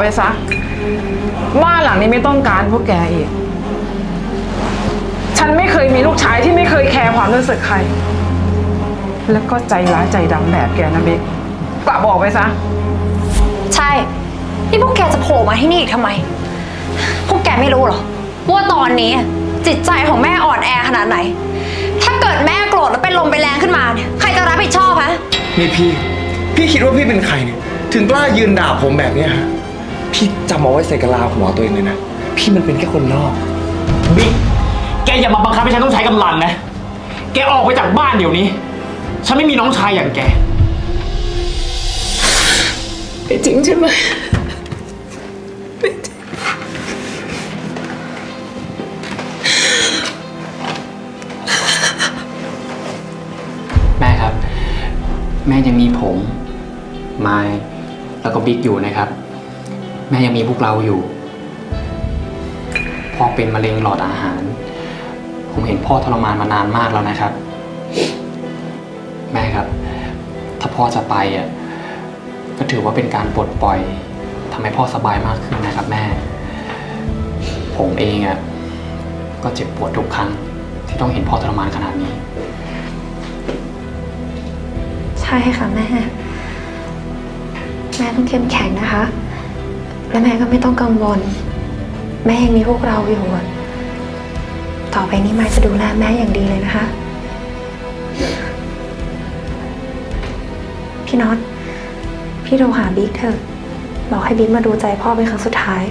ไปซะ บ้านหลังนี้ไม่ต้องการพวกแกอีก ฉันไม่เคยมีลูกชายที่ไม่เคยแคร์ความรู้สึกใคร แล้วก็ใจร้ายใจดำแบบแกนะบิ๊กกลับออกไปซะ ใช่ นี่พวกแกจะโผล่มาที่นี่อีกทำไม พวกแกไม่รู้เหรอ ว่าตอนนี้จิตใจของแม่อ่อนแอขนาดไหน ถ้าเกิดแม่โกรธแล้วเป็นลมไปนแรงขึ้นมาเนี่ยใครจะรับผิดชอบฮะ นี่พี่ พี่คิดว่าพี่เป็นใครเนี่ย ถึงกล้ายืนด่าผมแบบเนี้ยฮะ พี่จำเอาไว้ใส่กะลาหัวตัวเองเลยนะ พี่มันเป็นแค่คนนอก บิ๊ก แกอย่ามาบังคับให้ฉันต้องใช้กำลังนะ แกออกไปจากบ้านเดี๋ยวนี้ ฉันไม่มีน้องชายอย่างแก ไม่จริงใช่ไหมแม่ครับ แม่ยังมีผม ไมายแล้วก็บิ๊กอยู่นะครับ แม่ยังมีพวกเราอยู่ พ่อเป็นมะเร็งหลอดอาหาร ผมเห็นพ่อทรมานมานานมากแล้วนะครับ แม่ครับ ถ้าพ่อจะไปอะก็ถือว่าเป็นการปลดปล่อยทำให้พ่อสบายมากขึ้นนะครับแม่ ผมเองอะก็เจ็บปวดทุกครั้ง ที่ต้องเห็นพ่อทรมานขนาดนี้ ใช่ค่ะแม่ แม่ต้องเข้มแข็งนะคะ และแม่ก็ไม่ต้องกังวล แม่ยังมีพวกเราอยู่อะต่อไปนี้มายจะดูแลแม่อย่างดีเลยนะคะ พี่น็อต พี่โทรหาบิ๊กเถอะ บอกให้บิ๊กมาดูใจพ่อเป็นครั้งสุดท้าย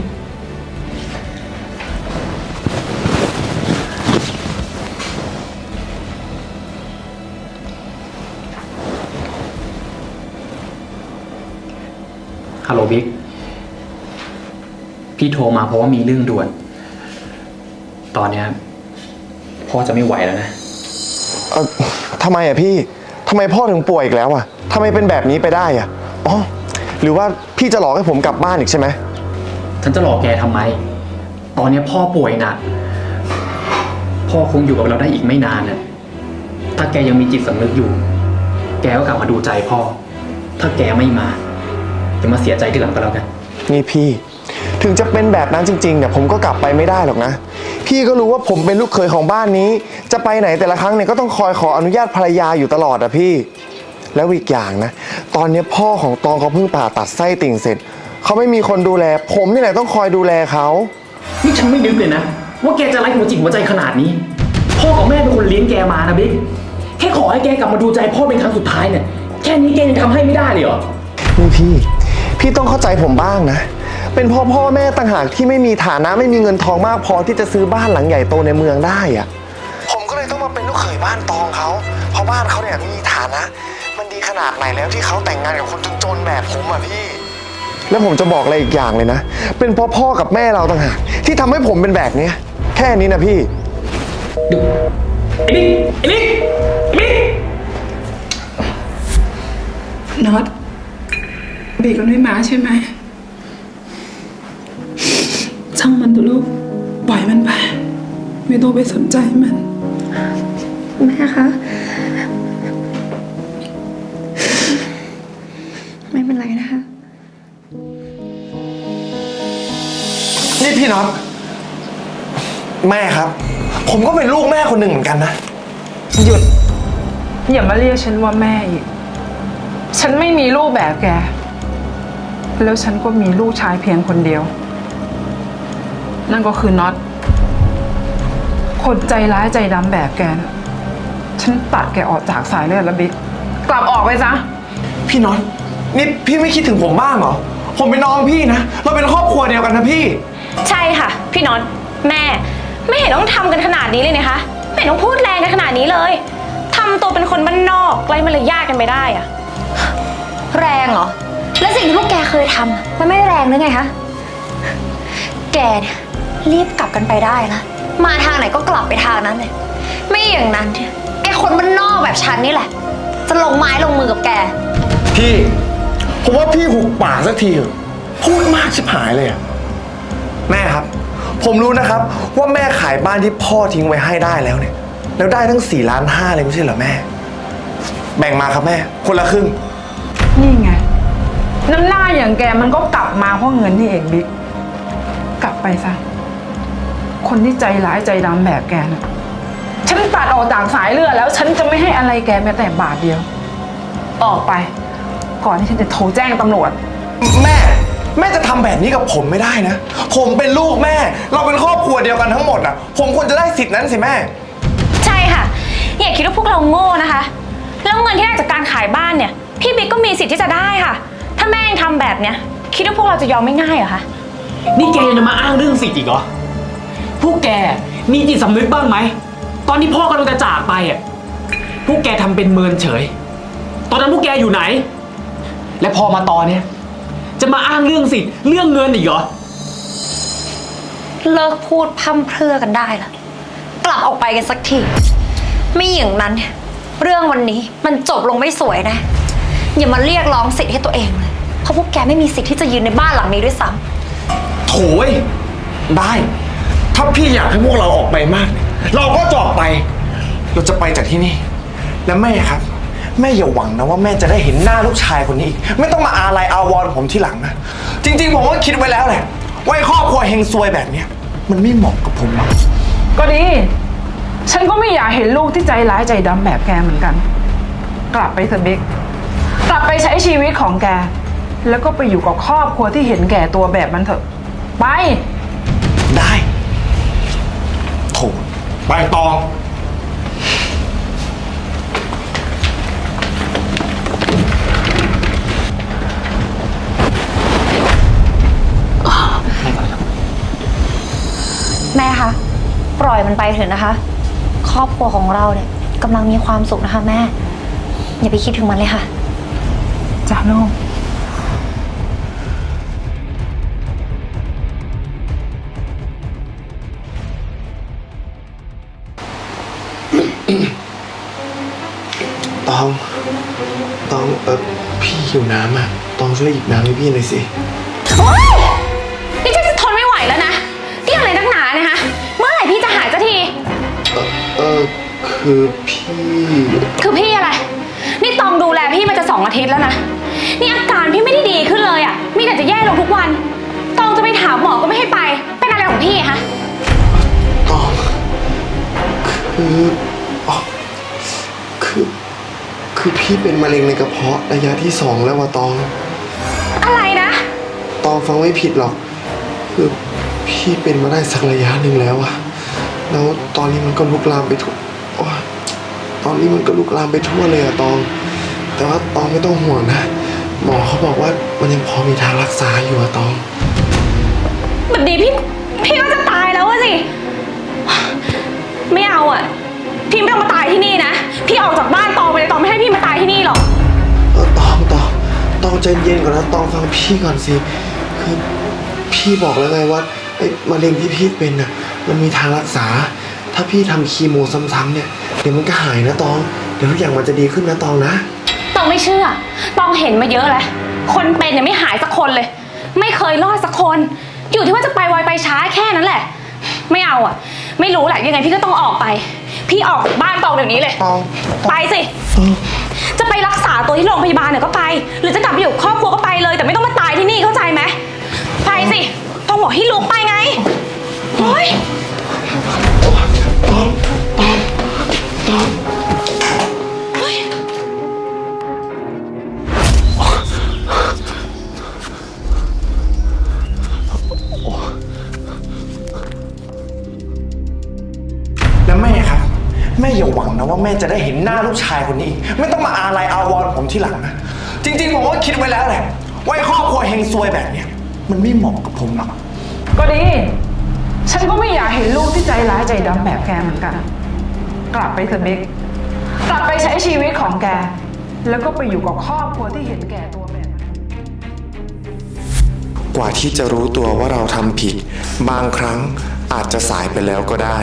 ฮัลโหลบิ๊ก พี่โทรมาเพราะว่ามีเรื่องด่วน ตอนเนี้ยพ่อจะไม่ไหวแล้วนะ เออทำไมอะพี่ ทำไมพ่อถึงป่วยอีกแล้วอะทำไมเป็นแบบนี้ไปได้อะอ๋อ หรือว่าพี่จะหลอกให้ผมกลับบ้านอีกใช่ไหม ฉันจะหลอกแกทำไม ตอนเนี้ยพ่อป่วยหนัก พ่อคงอยู่กับเราได้อีกไม่นานน่ะ ถ้าแกยังมีจิตสำนึกอยู่ แกก็กลับมาดูใจพ่อ ถ้าแกไม่มาจะมาเสียใจทีหลังก็แล้วกัน นี่พี่ ถึงจะเป็นแบบนั้นจริงๆเนี่ยผมก็กลับไปไม่ได้หรอกนะ พี่ก็รู้ว่าผมเป็นลูกเขยของบ้านนี้ จะไปไหนแต่ละครั้งเนี่ยก็ต้องคอยขออนุญาตภรรยาอยู่ตลอดอะพี่ แล้วอีกอย่างนะ ตอนนี้พ่อของตองเขาเพิ่งผ่าตัดไส้ติ่งเสร็จ เขาไม่มีคนดูแล ผมนี่แหละต้องคอยดูแลเขา นี่ฉันไม่นึกเลยนะ ว่าแกจะไร้หัวจิตหัวใจขนาดนี้ พ่อกับแม่เป็นคนเลี้ยงแกมานะบิ๊กแค่ขอให้แกกลับมาดูใจพ่อเป็นครั้งสุดท้ายเนี่ยแค่นี้แกยังทำให้ไม่ได้เลยเหรอ นี่พี่ พี่ต้องเข้าใจผมบ้างนะ เป็นพ่อพ่อแม่ต่างหากที่ไม่มีฐานะไม่มีเงินทองมากพอที่จะซื้อบ้านหลังใหญ่โตในเมืองได้อะผมก็เลยต้องมาเป็นลูกเขยบ้านตองเขาเพราะบ้านเขาเนี่ยมีฐานะ มันดีขนาดไหนแล้วที่เขาแต่งงานกับคนจนๆแบบผมอะพี่ แล้วผมจะบอกอะไรอีกอย่างเลยนะ เป็นเพ่อพ่อกับแม่เราต่างหากที่ทำให้ผมเป็นแบบเนี้ยแค่นี้นะพี่ ไอ้บิ๊กไอ้บิ๊กไอ้บิ๊กน็อตบิ๊กมันไม่มาใช่ไหม ไม่ต้องไปสนใจมัน แม่คะ ไม่เป็นไรนะคะ นี่พี่น็อตแม่ครับ ผมก็เป็นลูกแม่คนหนึ่งเหมือนกันนะ หยุด อย่ามาเรียกฉันว่าแม่อีก ฉันไม่มีลูกแบบแก แล้วฉันก็มีลูกชายเพียงคนเดียว นั่นก็คือน็อต คนใจร้ายใจดำแบบแกนะฉันตัดแกออกจากสายเลือดแล้วบิ๊กกลับออกไปซะ พี่น็อตนี่พี่ไม่คิดถึงผมบ้างเหรอ ผมเป็นน้องพี่นะ เราเป็นครอบครัวเดียวกันนะพี่ ใช่ค่ะ พี่น็อตแม่ ไม่เห็นต้องทำกันขนาดนี้เลยนะคะไม่เห็นต้องพูดแรงกันขนาดนี้เลยทำตัวเป็นคนบ้านนอกไร้มารยาทกันไปได้อะแรงเหรอ แล้วสิ่งที่พวกแกเคยทำอะมันไม่แรงหรือไงคะ แกเนี่ยรีบกลับกันไปได้ละ มาทางไหนก็กลับไปทางนั้นเลยไม่อย่างนั้นเนี่ยไอ้คนบ้านนอกแบบฉันนี่แหละ จะลงไม้ลงมือกับแก พี่ ผมว่าพี่หุบปากสักทีเถอะพูดมากชิบหายเลยอะแม่ครับ ผมรู้นะครับ ว่าแม่ขายบ้านที่พ่อทิ้งไว้ให้ได้แล้วเนี่ย แล้วได้ทั้ง4ล้านห้าเลยไม่ใช่เหรอแม่ แบ่งมาครับแม่ คนละครึ่ง นี่ไง น้ำหน้าอย่างแกมันก็กลับมาเพราะเงินนี่เองบิ๊ก กลับไปซะ คนที่ใจร้ายใจดำแบบแกน่ะ ฉันตัดออกจากสายเลือดแล้ว ฉันจะไม่ให้อะไรแกแม้แต่บาทเดียว ออกไป ก่อนที่ฉันจะโทรแจ้งตำรวจ แม่ แม่จะทำแบบนี้กับผมไม่ได้นะ ผมเป็นลูกแม่ เราเป็นครอบครัวเดียวกันทั้งหมดอะ ผมควรจะได้สิทธินั้นสิแม่ ใช่ค่ะ อย่าคิดว่าพวกเราโง่นะคะ แล้วเงินที่ได้จากการขายบ้านเนี่ย พี่บิ๊กก็มีสิทธิ์ที่จะได้ค่ะ ถ้าแม่ยังทำแบบเนี้ย คิดว่าพวกเราจะยอมไม่ง่ายเหรอคะ นี่แกยังจะมาอ้างเรื่องสิทธิ์อีกเหรอ พวกแกมีจิตสำนึกบ้างไหม ตอนที่พ่อกำลังจะจากไปอะพวกแกทำเป็นเมินเฉย ตอนนั้นพวกแกอยู่ไหน และพอมาตอนเนี้ยจะมาอ้างเรื่องสิทธิ์เรื่องเงินอีกเหรอ เลิกพูดพร่ำเพรื่อกันได้ละกลับออกไปกันสักที ไม่อย่างนั้นเนี่ยเรื่องวันนี้มันจบลงไม่สวยนะ อย่ามาเรียกร้องสิทธิ์ให้ตัวเองเลย เพราะพวกแกไม่มีสิทธิ์ที่จะยืนในบ้านหลังนี้ด้วยซ้ำ โถยได้ ถ้าพี่อยากให้พวกเราออกไปมาก เราก็จะออกไป เราจะไปจากที่นี่ และแม่ครับ แม่อย่าหวังนะว่าแม่จะได้เห็นหน้าลูกชายคนนี้อีก ไม่ต้องมาอาลัยอาวรณ์ผมที่หลังนะ จริง ๆ ผมก็คิดไว้แล้วแหละว่าไอ้ครอบครัวเฮงซวยแบบเนี้ยมันไม่เหมาะกับผมหรอกก็ดี ฉันก็ไม่อยากเห็นลูกที่ใจร้ายใจดำแบบแกเหมือนกัน กลับไปเถอะบิ๊ก กลับไปใช้ชีวิตของแก แล้วก็ไปอยู่กับครอบครัวที่เห็นแก่ตัวแบบมันเถอะ ไป ใบตองแม่คะ ปล่อยมันไปเถอะนะคะ ครอบครัวของเราเนี่ยกำลังมีความสุขนะคะ แม่ อย่าไปคิดถึงมันเลยค่ะ จ้าลูก หิวน้ำอะ ตองช่วยหยิบน้ำให้พี่หน่อยสิ โอ๊ยนี่ฉันจะทนไม่ไหวแล้วนะที่อะไรนักหนาเนี่ยฮะ เมื่อไหร่พี่จะหายสักที เออเออคือพี่คือพี่อะไร นี่ตองดูแลพี่มาจะสองอาทิตย์แล้วนะ นี่อาการพี่ไม่ได้ดีขึ้นเลยอะ่ะ มีแต่จะแย่ลงทุกวัน ตองจะไปถามหมอก็ไม่ให้ไป เป็นอะไรของพี่ฮะ ตองคืออ๋อคือ คือพี่เป็นมะเร็งในกระเพาะระยะที่สองแล้วว่ะตอง อะไรนะ ตองฟังไม่ผิดหรอก คือพี่เป็นมาได้สักระยะหนึ่งแล้วอะแล้วตอนนี้มันก็ลุกลามไปทั่วโอ๊ยตอนนี้มันก็ลุกลามไปทั่วเลยอะตอง แต่ว่าตองไม่ต้องห่วงนะ หมอเขาบอกว่ามันยังพอมีทางรักษาอยู่อะตอง แบบนี้พี่ พี่ก็จะตายแล้วอะสิ ไม่เอาอะ พี่ไม่ต้องมาตายที่นี่นะ พี่ออกจากบ้านตองไปเลยตองไม่ให้พี่มาตายที่นี่หรอกเออตองตองตองใจเย็นก่อนนะตองฟังพี่ก่อนสิคือพี่บอกแล้วไงว่าไอ้มะเร็งที่พี่เป็นน่ะมันมีทางรักษา ถ้าพี่ทำคีโมซ้ำๆเนี่ยเดี๋ยวมันก็หายนะตอง เดี๋ยวทุกอย่างมันจะดีขึ้นนะตองนะ ตองไม่เชื่อ ตองเห็นมาเยอะแล้ว คนเป็นเนี่ยไม่หายสักคนเลย ไม่เคยรอดสักคน อยู่ที่ว่าจะไปไวไปช้าแค่นั้นแหละ ไม่เอาอะ ไม่รู้แหละยังไงพี่ก็ต้องออกไป พี่ออกจากบ้านตองเดี๋ยวนี้เลยตองไปสิ จะไปรักษาตัวที่โรงพยาบาลเนี่ยก็ไป หรือจะกลับไปอยู่กับครอบครัวก็ไปเลย แต่ไม่ต้องมาตายที่นี่เข้าใจไหมไปสิตองบอกให้ลุกไปไงโอ๊ย ตองตองตอง หน้าลูกชายคนนี้อีกไม่ต้องมาอาลัยอาวรณ์ผมที่หลังนะจริง ๆ ผมก็คิดไว้แล้วแหละว่าไอ้ครอบครัวเฮงซวยแบบเนี้ยมันไม่เหมาะกับผมหรอกก็ดี ฉันก็ไม่อยากเห็นลูกที่ใจร้ายใจดำแบบแกเหมือนกัน กลับไปเถอะบิ๊ก กลับไปใช้ชีวิตของแก แล้วก็ไปอยู่กับครอบครัวที่เห็นแก่ตัวแบบนั้น กว่าที่จะรู้ตัวว่าเราทำผิด บางครั้งอาจจะสายไปแล้วก็ได้